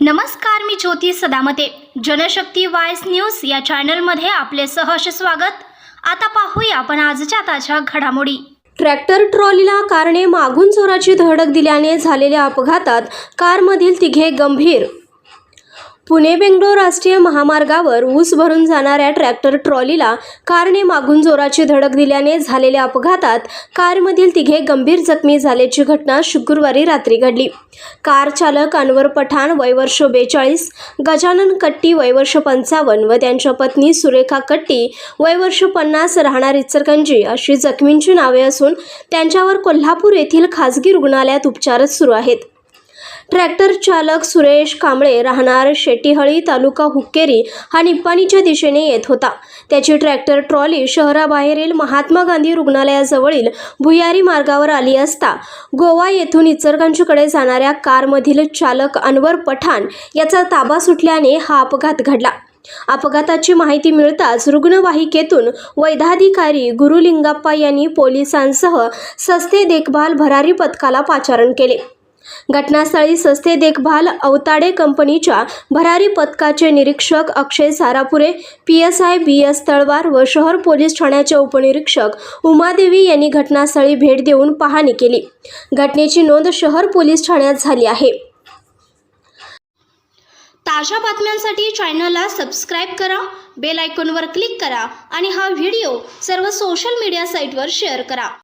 नमस्कार मी ज्योती सदामते. जनशक्ती वायस न्यूज या चॅनलमध्ये आपले सहर्ष स्वागत. आता पाहूया आपण आजच्या ताज्या घडामोडी. ट्रॅक्टर ट्रॉलीला कारने मागून जोराची धडक दिल्याने झालेल्या अपघातात कारमधील तिघे गंभीर. पुणे बेंगलोर राष्ट्रीय महामार्गावर ऊस भरून जाणाऱ्या ट्रॅक्टर ट्रॉलीला कारने मागून जोराची धडक दिल्याने झालेल्या अपघातात कारमधील तिघे गंभीर जखमी झाल्याची घटना शुक्रवारी रात्री घडली. कार चालक अनवर पठाण वयवर्ष बेचाळीस गजानन कट्टी वयवर्ष पंचावन्न व त्यांच्या पत्नी सुरेखा कट्टी वयवर्ष पन्नास राहणार इचरकंजी अशी जखमींची नावे असून त्यांच्यावर कोल्हापूर येथील खासगी रुग्णालयात उपचार सुरू आहेत. ट्रॅक्टर चालक सुरेश कांबळे राहणार शेटीहळी तालुका हुक्केरी हा निप्पाणीच्या दिशेने येत होता. त्याची ट्रॅक्टर ट्रॉली शहराबाहेरील महात्मा गांधी रुग्णालयाजवळील भुयारी मार्गावर आली असता गोवा येथून इचरगंजकडे जाणाऱ्या कारमधील चालक अनवर पठाण याचा ताबा सुटल्याने हा अपघात घडला. अपघाताची माहिती मिळताच रुग्णवाहिकेतून वैधाधिकारी गुरुलिंगाप्पा यांनी पोलिसांसह सस्ते देखभाल भरारी पथकाला पाचारण केले. घटनास्थळी सस्ते देखभाल अवताडे कंपनीच्या भरारी पथकाचे निरीक्षक Akshay Sarapure P S I B S Talwar व शहर पोलीस ठाण्याचे उपनिरीक्षक उमादेवी यांनी घटनास्थळी भेट देऊन पाहणी केली. घटनेची नोंद शहर पोलीस ठाण्यात झाली आहे. ताज्या बातम्यांसाठी चॅनलला सबस्क्राईब करा बेल आयकॉनवर क्लिक करा आणि हा व्हिडिओ सर्व सोशल मीडिया साईटवर शेअर करा.